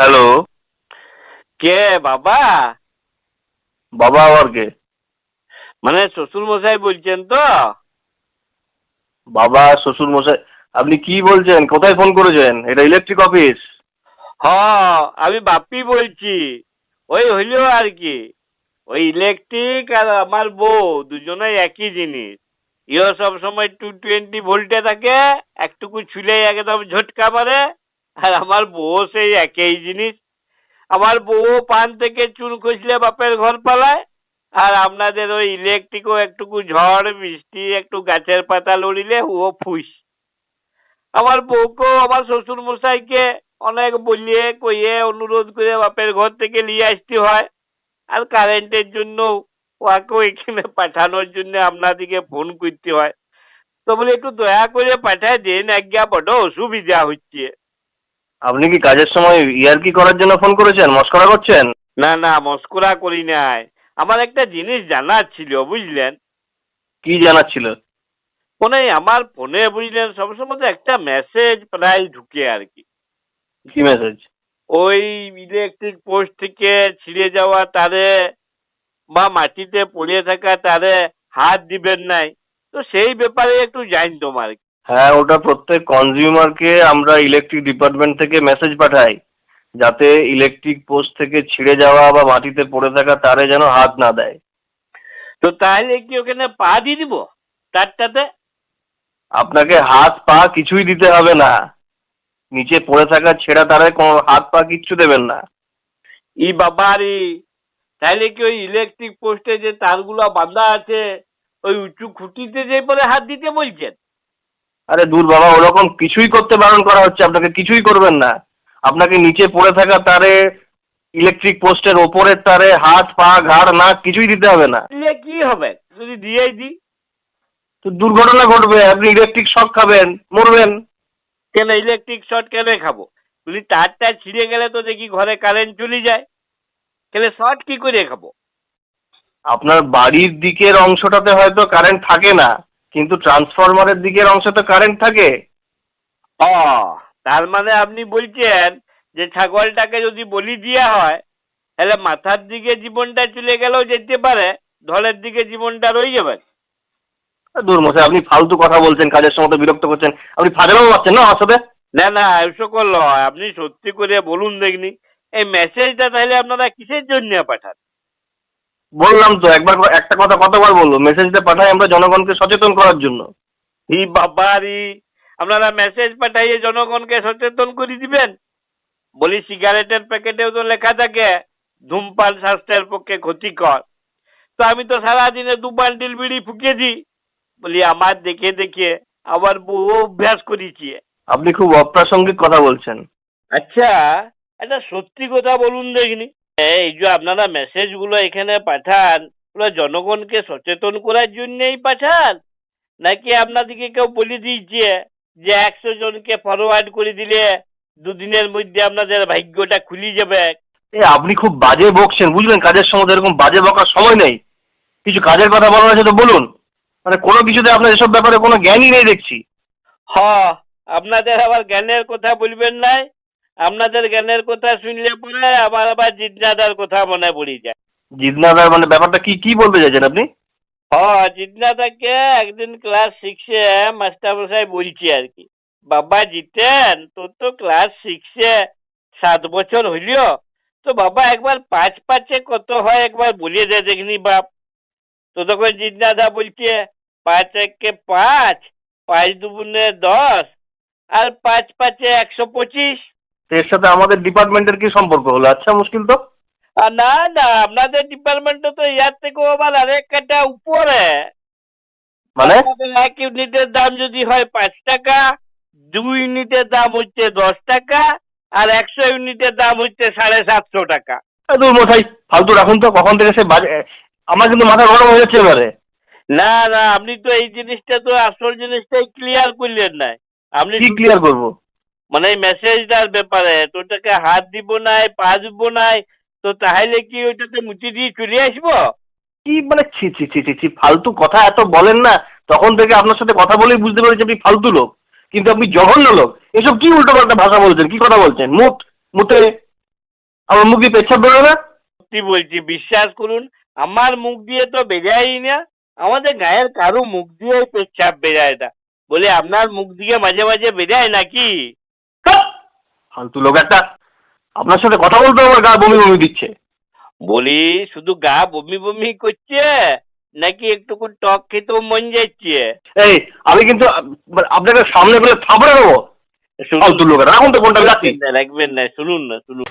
Hello. কে বাবা? বাবা আবার কে মানে শ্বশুর মশাই বলছেন তো? বাবা শ্বশুর মশাই আপনি কি বলছেন? কোথায় ফোন করেছেন? এটা ইলেকট্রিক অফিস হ আমি বাপ্পি বলছি। ওই হইল আর কি। ওই ইলেকট্রিক আর আমার বউ দুজনেই একই জিনিস। ইও সব সময় টু টোয়েন্টি ভোল্টে থাকে একটুকু ছুলে একদম ঝটকা মারে। আর আমার বউ সেই একই জিনিস। আমার বউ পান থেকে চুন খুঁজলে বাপের ঘর পালায়, আর আপনাদের ওই ইলেকট্রিকও একটুকু ঝড় বৃষ্টি একটু গাছের পাতা লড়িলে ও ফুস। আমার বউকেও, আমার শ্বশুর মশাইকে অনেক বলিয়ে কইয়ে অনুরোধ করে বাপের ঘর থেকে নিয়ে আসতে হয়। আর কারেন্টের জন্য ওয়াকেও এখানে পাঠানোর জন্য আপনাদিকে ফোন করতে হয়। তো বলে একটু দয়া করে পাঠায় দেন, আজ্ঞা বড় অসুবিধা হচ্ছে। আপনি কি কাজের সময় ইয়ারকি করার জন্য ফোন করেছেন? মস্করা করছেন? না না মস্করা করি নাই। আমার একটা জিনিস জানার ছিল বুঝলেন? কি জানার ছিল? ফোনে আমার ফোনে বুঝলেন সবসময় একটা মেসেজ প্রায় ঢুকে আর কি। কি মেসেজ ওই ইলেকট্রিক পোস্ট থেকে ছিঁড়ে যাওয়া তারে বা মাটিতে পড়ে থাকা তারে হাত দিবেন নাই। তো সেই ব্যাপারে একটু জানতাম আর কি। হ্যাঁ ওটা প্রত্যেক কনজিউমারকে আমরা ইলেকট্রিক ডিপার্টমেন্ট থেকে মেসেজ পাঠাই যাতে ইলেকট্রিক পোস্ট থেকে ছিঁড়ে যাওয়া বা মাটিতে পড়ে থাকা তারে যেন হাত না দেয়। তো তাহলে কি ওখানে পা দিয়ে দিব? তারটাতে? আপনাকে হাত পা কিছুই দিতে হবে না। নিচে পড়ে থাকা ছেঁড়া তারে কোনো হাত পা কিচ্ছু দেবেন না। ই বাবারি তাহলে কি ওই ইলেকট্রিক পোস্টে যে তারগুলো বাঁধা আছে ওই উঁচু খুঁটিতে যে পরে হাত দিতে বলছেন? আরে দূর বাবা ওরকম কিছুই করতে বারণ করা হচ্ছে আপনাকে কিছুই করবেন না। আপনাকে নিচে পড়ে থাকা তারে ইলেকট্রিক পোস্টের ওপরের তারে হাত পা ঘাড় নাক কিছুই দিতে হবে না। দিলে কি হবে? যদি দিয়েই দিই? তো দুর্ঘটনা ঘটবে আপনি ইলেকট্রিক শক খাবেন মরবেন। কেন ইলেকট্রিক শর্ট কেন খাব? বলি তারটা ছিঁড়ে গেলে তো দেখি ঘরে কারেন্ট চলে যায়। তাহলে শর্ট কি করে খাব? আপনার বাড়ির দিকের অংশটাতে হয়তো কারেন্ট থাকে না। কিন্তু ট্রান্সফরমারের দিকের অংশে অংশতে কারেন্ট থাকে? ও তার মানে আপনি বলছেন যে ছাগলটাকে যদি বলি দেওয়া হয় তাহলে মাথার দিকে জীবনটা চলে গেলেও যেতে পারে ধলের দিকে জীবনটা রয়ে যাবে। দূর মশাই আপনি ফালতু কথা বলছেন কাজের সময় তো বিরক্ত করছেন। আপনি ফাজলামো পাচ্ছেন না আমার সাথে না না এসব করল। আপনি সত্যি করে বলুন দেখনি। এই মেসেজটা তাহলে আপনারা কিসের জন্য পাঠান? বললাম তো একবার একটা কথা কতবার বলব? মেসেজটা পাঠাই আমরা জনগণকে সচেতন করার জন্য। ই বাবারি আপনারা মেসেজ পাঠাইয়ে জনগণকে সচেতন করে দিবেন? বলি সিগারেটের প্যাকেটেও তো লেখা থাকে ধূমপান স্বাস্থ্যের পক্ষে ক্ষতিকর। তো আমি তো সারাদিনে দু বান্ডিল বিড়ি ফুকে দিই বলি আমার দেখে দেখে আবার বহু অভ্যাস করেছি। আপনি খুব অপ্রাসঙ্গিক কথা বলছেন। আচ্ছা একটা সত্যি কথা বলুন দেখিনি। এই যে আপনারা মেসেজগুলো এখানে পাঠান জনগণকে সচেতন করার জন্যই পাঠান? নাকি আপনাদেরকে কেউ বলে দিয়েছে যে একশো জনকে ফরওয়ার্ড করে দিলে দুদিনের মধ্যে আপনাদের ভাগ্যটা খুলে যাবে? আপনি খুব বাজে বকছেন বুঝলেন? কাজের সময় এরকম বাজে বকার সময় নেই। কিছু কাজের কথা বলার আছে তো বলুন। মানে কোনো কিছুতে আপনার এসব ব্যাপারে কোনো জ্ঞানই নেই দেখছি। হ আপনাদের আবার জ্ঞানের কথা বলবেন নাই? আপনাদের গানের কথা শুনলে পরে আবার আবার জিজ্ঞাসার কথা মনে পড়ে যায়। জিতনাদার মানে ব্যাপারটা কি কি বলতে চাইছেন আপনি? হ্যাঁ জিতনাদাকে একদিন ক্লাস সিক্সে মাস্টারমশাই বলছি আর কি বাবা জিতেন তোর তো ক্লাস সিক্সে সাত বছর হইল তো বাবা একবার পাঁচ পাঁচে কত হয় একবার বলিয়ে দে দেখনি বাপ। তো তখন জিতনাদা বলছে পাঁচ একে পাঁচ পাঁচ দুগুণে দশ আর পাঁচ পাঁচে একশো পঁচিশ। তো এর সাথে আমাদের ডিপার্টমেন্টের কি সম্পর্ক হলো? আচ্ছা মুশকিল তো। না না আপনাদের ডিপার্টমেন্টে তো ইয়ার থেকেও আবার আরেক কাটা উপরে। মানে? এক ইউনিটের দাম যদি হয় পাঁচ টাকা দুই ইউনিটের দাম হচ্ছে দশ টাকা আর একশো ইউনিটের দাম হচ্ছে সাড়ে সাতশো টাকা। দূর মশাই ফালতু রাখুন তো কখন থেকে সে বাজে আমার কিন্তু মাথা গরম হয়ে যাচ্ছে এবারে। না না আপনি তো এই জিনিসটা তো আসল জিনিসটাই ক্লিয়ার করলেন না। আপনি কি ক্লিয়ার করব? মানে এই মেসেজটার ব্যাপারে তোটাকে হাত দিব নাই পা দিব নাই তো তাহলে কি ওইটাতে মুচি দিয়ে চলে আসব? কি মানে ছি ছি ছি ছি ছি ফালতু কথা এত বলেন না তখন থেকে আপনার সাথে কথা বলেই বুঝতে পেরেছি আপনি ফালতু লোক। কিন্তু আপনি জঘন্য লোক। এসব কি উল্টো পাল্টা ভাষা বলছেন? কি কথা বলছেন? মুট মুটে আমার মুখ দিয়ে পেচ্ছাপ বেরোবে না? সত্যি বলছি বিশ্বাস করুন আমার মুখ দিয়ে তো বেরাই না। আমাদের গায়ের কারও মুখ দিয়ে পেচ্ছাপ বেরায় না। বলে আপনার মুখ দিয়ে মাঝে মাঝে বেরায় নাকি? ফালতু লোক একটা। আপনার সাথে কথা বলতে আমার গা বমি বমি দিচ্ছে। বলি শুধু গা বমি বমি করছে নাকি একটুকু টক খেতে মন যাচ্ছে? এই আমি কিন্তু আপনাকে সামনে বলে থাপড়ে দেবো। ফালতু লোক রাখুন তো ফোনটা না রাখবেন না শুনুন না শুনুন।